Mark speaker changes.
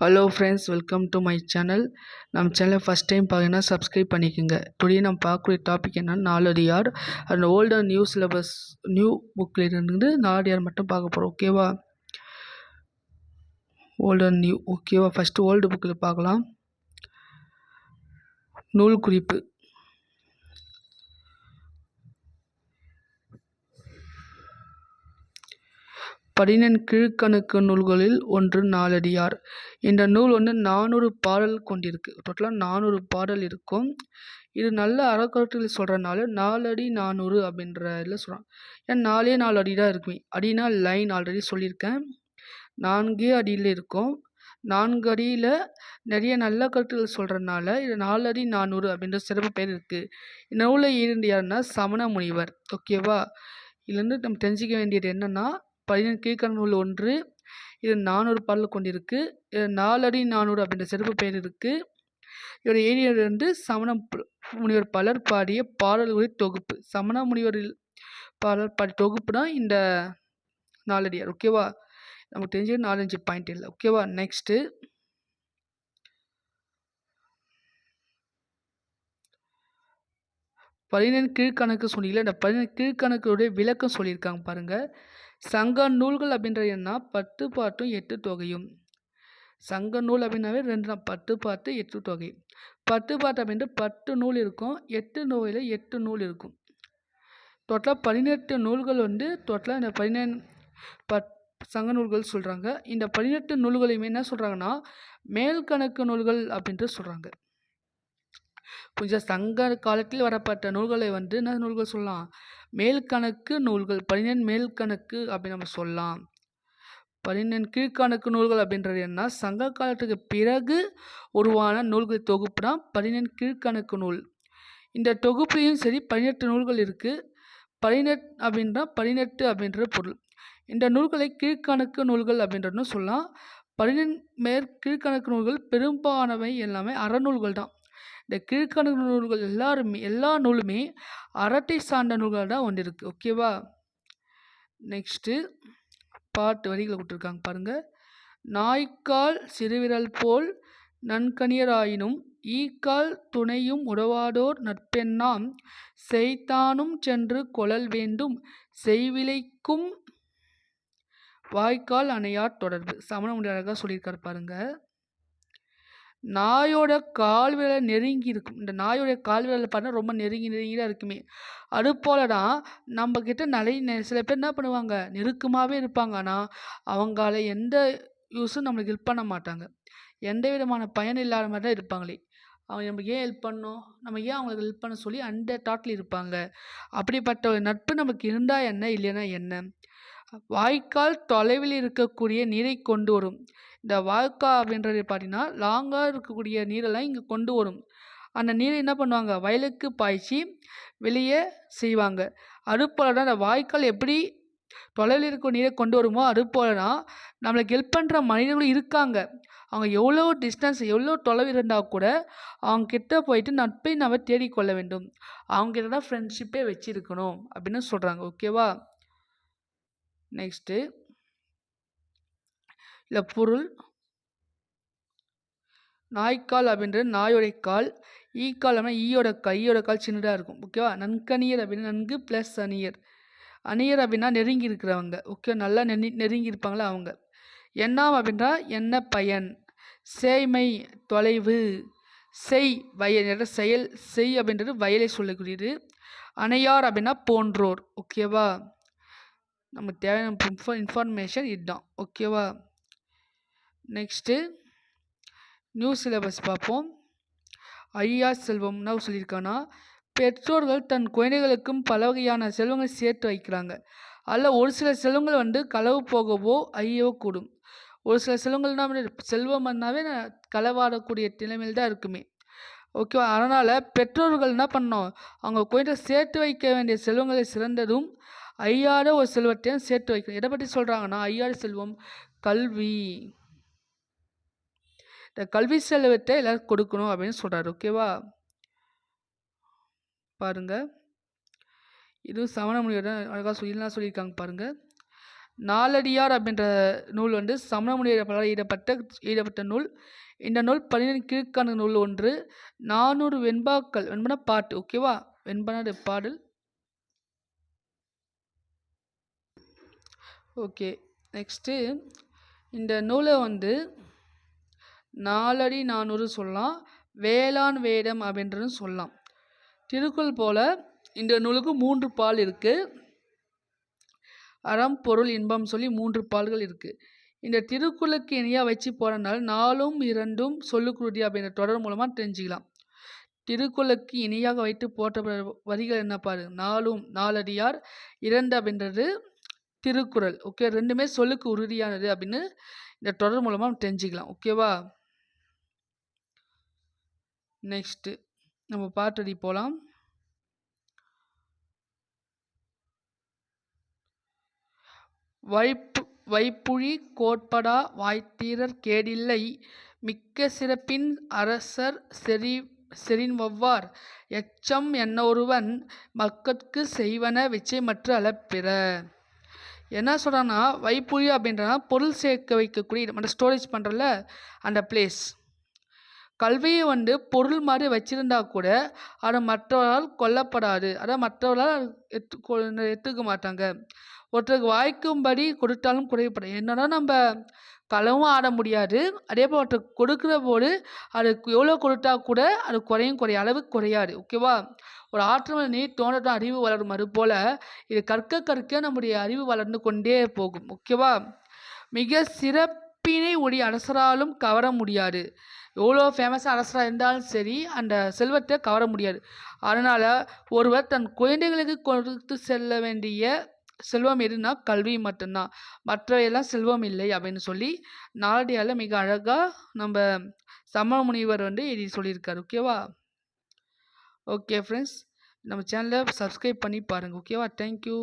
Speaker 1: Hello friends welcome to my channel நம்ம சேனலை first time பார்த்தீங்கன்னா சப்ஸ்கிரைப் பண்ணிக்கோங்க. டுடே நம்ம பார்க்கக்கூடிய டாபிக் என்னன்னா நாலடியார் அந்த ஓல்டர் நியூ சிலபஸ் நியூ புக்கில் இருந்து நாலடியார் மட்டும் பார்க்க போகிறோம் ஓகேவா ஓல்டர் நியூ ஓகேவா ஃபஸ்ட்டு ஓல்டு புக்கில் பார்க்கலாம். நூல் குறிப்பு. பதினெண் கீழ்க்கணக்கு நூல்களில் ஒன்று நாலடியார். இந்த நூல் வந்து நானூறு பாடல் கொண்டிருக்கு. டோட்டலாக நானூறு பாடல் இருக்கும். இது நல்ல அறக்கட்டளை சொல்கிறனால நாலடி நானூறு அப்படின்ற இதில் சொல்கிறான் ஏன் நாலே நாலு அடி தான் இருக்குமே? அடினா லைன் ஆல்ரெடி சொல்லியிருக்கேன். நான்கே அடியில் இருக்கும். நான்கு அடியில் நிறைய நல்ல கருத்துகள் சொல்கிறனால இது நாலடி நானூறு அப்படின்ற சிறப்பு பேர் இருக்குது இந்த நூலை ஈரண்டு யாருன்னா சமண முனிவர். ஓகேவா இதுலேருந்து நம்ம தெரிஞ்சிக்க வேண்டியது என்னென்னா பையன் கீழ்கண் நூல் ஒன்று. இது நானூறு பாடல் கொண்டிருக்கு. இது நாலடி நானூறு அப்படின்ற சிறப்பு பெயர் இருக்குது இவர் ஏரியர் வந்து சமண முனிவர் பலர் பாடிய பாடல்களின் தொகுப்பு. சமண முனிவரில் பாடல் பாடிய தொகுப்பு தான் இந்த நாலடியார் ஓகேவா? நமக்கு தெரிஞ்ச நாலஞ்சு பாயிண்ட் இல்லை. ஓகேவா? நெக்ஸ்ட்டு. பதினெண் கீழ்கணக்கு சொன்னீங்களா இந்த பதினெண் கீழ்கணக்குடைய விளக்கம் சொல்லியிருக்காங்க பாருங்கள் சங்க நூல்கள் அப்படின்றது என்ன பத்து பாட்டும் எட்டு தொகையும். சங்க நூல் அப்படின்னாவே ரெண்டு தான் பத்து பாட்டு எட்டு தொகை. பத்து பாட்டு அப்படின்ட்டு பத்து நூல் இருக்கும். எட்டு நூலில் எட்டு நூல் இருக்கும். டோட்டலாக பதினெட்டு நூல்கள் வந்து டோட்டலாக இந்த பதினெண் பத் சங்க நூல்கள் சொல்கிறாங்க இந்த பதினெட்டு நூல்களையுமே என்ன சொல்கிறாங்கன்னா மேல்கணக்கு நூல்கள் அப்படின்ட்டு சொல்கிறாங்க கொஞ்சம் சங்க காலத்தில் வரப்பட்ட நூல்களை வந்து என்ன நூல்கள் சொல்லலாம்? மேல்கணக்கு நூல்கள் பதினெண் மேல்கணக்கு அப்படின்னு நம்ம சொல்லலாம். பதினெண் கீழ்கணக்கு நூல்கள் அப்படின்றது என்ன? சங்க காலத்துக்கு பிறகு உருவான நூல்கள் தொகுப்பு தான் பதினெண் கீழ்கணக்கு நூல். இந்த தொகுப்புலையும் சரி பதினெட்டு நூல்கள் இருக்குது பதினெட் அப்படின்றா பதினெட்டு அப்படின்ற பொருள். இந்த நூல்களை கீழ்கணக்கு நூல்கள் அப்படின்றதுன்னு சொல்லலாம். பதினெண் மேற் கீழ்கணக்கு நூல்கள் பெரும்பாலானவை எல்லாமே அறநூல்கள் தான். இந்த கீழ்கணக்கு நூல்கள் எல்லாருமே எல்லா நூலுமே அறத்தை சார்ந்த நூல்கள் தான் ஒன்று இருக்குது ஓகேவா நெக்ஸ்ட்டு பாட்டு வரிகளை கொடுத்துருக்காங்க பாருங்கள் நாய்க்கால் சிறுவிரல் போல் நன்கனியராயினும் ஈக்கால் துணையும் உறவாதோர் நட்பெண்ணாம் செய்தானும் சென்று கொழல் வேண்டும் செய்விலைக்கும் வாய்க்கால் அணையார் தொடர்பு. சமண முடியாத சொல்லியிருக்கார் பாருங்கள் நாயோட கால் விரல் நெருங்கி இருக்கும் இந்த நாயோடைய கால் விரல் பார்த்தா ரொம்ப நெருங்கி நெருங்கி தான் இருக்குமே. அது போல தான் நம்மக்கிட்ட நிறைய சில பேர் என்ன பண்ணுவாங்க? நெருக்கமாகவே இருப்பாங்க. ஆனால் அவங்களால எந்த யூஸும் நம்மளுக்கு ஹெல்ப் பண்ண மாட்டாங்க. எந்த விதமான பயன் இல்லாத மாதிரி தான் இருப்பாங்களே. அவங்க நமக்கு ஏன் ஹெல்ப் பண்ணணும் நம்ம ஏன் அவங்களுக்கு ஹெல்ப் பண்ண சொல்லி அந்த தாட்டில் இருப்பாங்க. அப்படிப்பட்ட ஒரு நட்பு நமக்கு இருந்தால் என்ன? இல்லைன்னா என்ன? வாய்க்கால் தொலைவில் இருக்கக்கூடிய நீரை கொண்டு வரும். இந்த வாய்க்கா அப்படின்றது பார்த்தீங்கன்னா லாங்காக இருக்கக்கூடிய நீரெல்லாம் இங்கே கொண்டு வரும். அந்த நீரை என்ன பண்ணுவாங்க? வயலுக்கு பாய்ச்சி வெளியே செய்வாங்க. அதுபோல தான் அந்த வாய்க்கால் எப்படி தொலைவில் இருக்க நீரை கொண்டு வருமோ அது போல நம்மளுக்கு ஹெல்ப் பண்ணுற மனிதர்களும் இருக்காங்க. அவங்க எவ்வளோ டிஸ்டன்ஸ் எவ்வளோ தொலைவு இருந்தால் கூட அவங்க கிட்ட போயிட்டு நட்பை நம்ம தேடிக்கொள்ள வேண்டும். அவங்க கிட்ட தான் ஃப்ரெண்ட்ஷிப்பே வச்சுருக்கணும் அப்படின்னு சொல்கிறாங்க ஓகேவா நெக்ஸ்ட்டு இல்லை பொருள். நாய்க்கால் அப்படின்றது நாயோடைய கால். ஈக்கால் அப்படின்னா ஈயோட கால் ஈயோட கால் சின்னதாக இருக்கும். ஓகேவா நன்கணியர் அப்படின்னா நன்கு ப்ளஸ் அணியர். அணியர் அப்படின்னா நெருங்கி இருக்கிறவங்க. ஓகே நல்லா நெருங்கி நெருங்கி இருப்பாங்களா அவங்க? என்னாம் அப்படின்றா என்ன பயன்? சேய்மை தொலைவு. செய் வயல். செயல் செய் அப்படின்றது வயலை சொல்லக்கூடியது. அணையார் அப்படின்னா போன்றோர். ஓகேவா நமக்கு தேவையான இன்ஃபர்மேஷன் இதுதான். ஓகேவா நெக்ஸ்ட்டு நியூ சிலபஸ் பார்ப்போம். ஐயா செல்வம்னா சொல்லியிருக்காங்கன்னா பெற்றோர்கள் தன் குழந்தைகளுக்கும் பல வகையான செல்வங்களை சேர்த்து வைக்கிறாங்க. அதில் ஒரு சில செல்வங்கள் வந்து களவு போகவோ ஐயவோ கூடும். ஒரு சில செல்வங்கள்னா செல்வம் களவாடக்கூடிய நிலைமையில் தான் இருக்குமே. ஓகேவா அதனால் பெற்றோர்கள் என்ன பண்ணோம் அவங்க குழந்தை சேர்த்து வைக்க வேண்டிய செல்வங்களை சிறந்ததும் ஐயாத ஒரு செல்வத்தையும் சேர்த்து வைக்கணும். எதை பற்றி சொல்கிறாங்கன்னா ஐயாத செல்வம் கல்வி. இந்த கல்வி செல்வத்தை எல்லோரும் கொடுக்கணும் அப்படின்னு சொல்கிறாரு ஓகேவா பாருங்கள் இதுவும் சமண முனியோட அழகாக சொல்லி சொல்லியிருக்காங்க பாருங்கள் நாலடியார் அப்படின்ற நூல் வந்து சமணமுனிவர்களால் ஈடப்பட்ட ஈடப்பட்ட நூல். இந்த நூல் பதினெண் கீழ்கான நூல் ஒன்று. நானூறு வெண்பாக்கள் வெண்பன பாட்டு. ஓகேவா வெண்பன பாடல். Okay next. இந்த நூலை வந்து நாலடி நானூறு சொல்லலாம் வேளாண் வேடம் அப்படின்றதும் சொல்லலாம். திருக்குள் போல் இந்த நூலுக்கு மூன்று பால் இருக்குது அறம் பொருள் இன்பம் சொல்லி மூன்று பால்கள் இருக்குது இந்த திருக்குறளுக்கு இணையாக வச்சு போகிறனால நாலும் இரண்டும் சொல்லுக்குருதி அப்படின்ற தொடர் மூலமாக தெரிஞ்சுக்கலாம். திருக்குளுக்கு இணையாக வைத்து போட்ட வரிகள் என்ன பாரு? நாலும் நாலடியார் இரண்டு அப்படின்றது திருக்குறள். ஓகே ரெண்டுமே சொல்லுக்கு உறுதியானது அப்படின்னு இந்த தொடர் மூலமாக தெரிஞ்சுக்கலாம். ஓகேவா நெக்ஸ்ட்டு நம்ம பாட்டடி போகலாம் வைப்பு வைப்புழி கோட்படா வாய்த்தீரர் கேடில்லை. மிக்க சிறப்பின் அரசர் செறி செறின்வவ்வார். எச்சம் என்னொருவன் மக்கட்கு செய்வன விச்சயமற்ற அளப்பிற. என்ன சொல்கிறான்னா வைப்புழி அப்படின்றனா பொருள் சேர்க்க வைக்கக்கூடிய நம்ம ஸ்டோரேஜ் பண்ணுறல அந்த பிளேஸ் கல்வியை வந்து பொருள் மாதிரி வச்சுருந்தா கூட அது மற்றவரால் கொல்லப்படாது. அதை மற்றவர்களால் எடுத்து எடுத்துக்க மாட்டாங்க. ஒருத்தருக்கு வாய்க்கும்படி கொடுத்தாலும் குறையப்படும் என்னன்னா நம்ம களவும் ஆட முடியாது. அதே போல் ஒருத்தருக்கு கொடுக்குற போது அதுக்கு எவ்வளோ கொடுத்தா கூட அது குறையும் குறைய அளவு குறையாது. ஓகேவா ஒரு ஆற்றல் நீர் தோன்றதான் அறிவு வளரும். அது போல் இது கற்க கற்க நம்முடைய அறிவு வளர்ந்து கொண்டே போகும். ஓகேவா மிக சிறப்பினை உடைய அரசராலும் கவர முடியாது. எவ்வளோ ஃபேமஸாக அரசராக இருந்தாலும் சரி அந்த செல்வத்தை கவர முடியாது. அதனால் ஒருவர் தன் குழந்தைகளுக்கு கொடுத்து செல்ல வேண்டிய செல்வம் எதுனா கல்வி மட்டும்தான். மற்றவையெல்லாம் செல்வம் இல்லை அப்படின்னு சொல்லி நாலடியால் மிக அழகாக நம்ம சமண முனிவர் வந்து எழுதி சொல்லியிருக்காரு. ஓகேவா ஓகே ஃப்ரெண்ட்ஸ் நம்ம சேனலை சப்ஸ்கிரைப் பண்ணி பாருங்கள் ஓகேவா தேங்க்யூ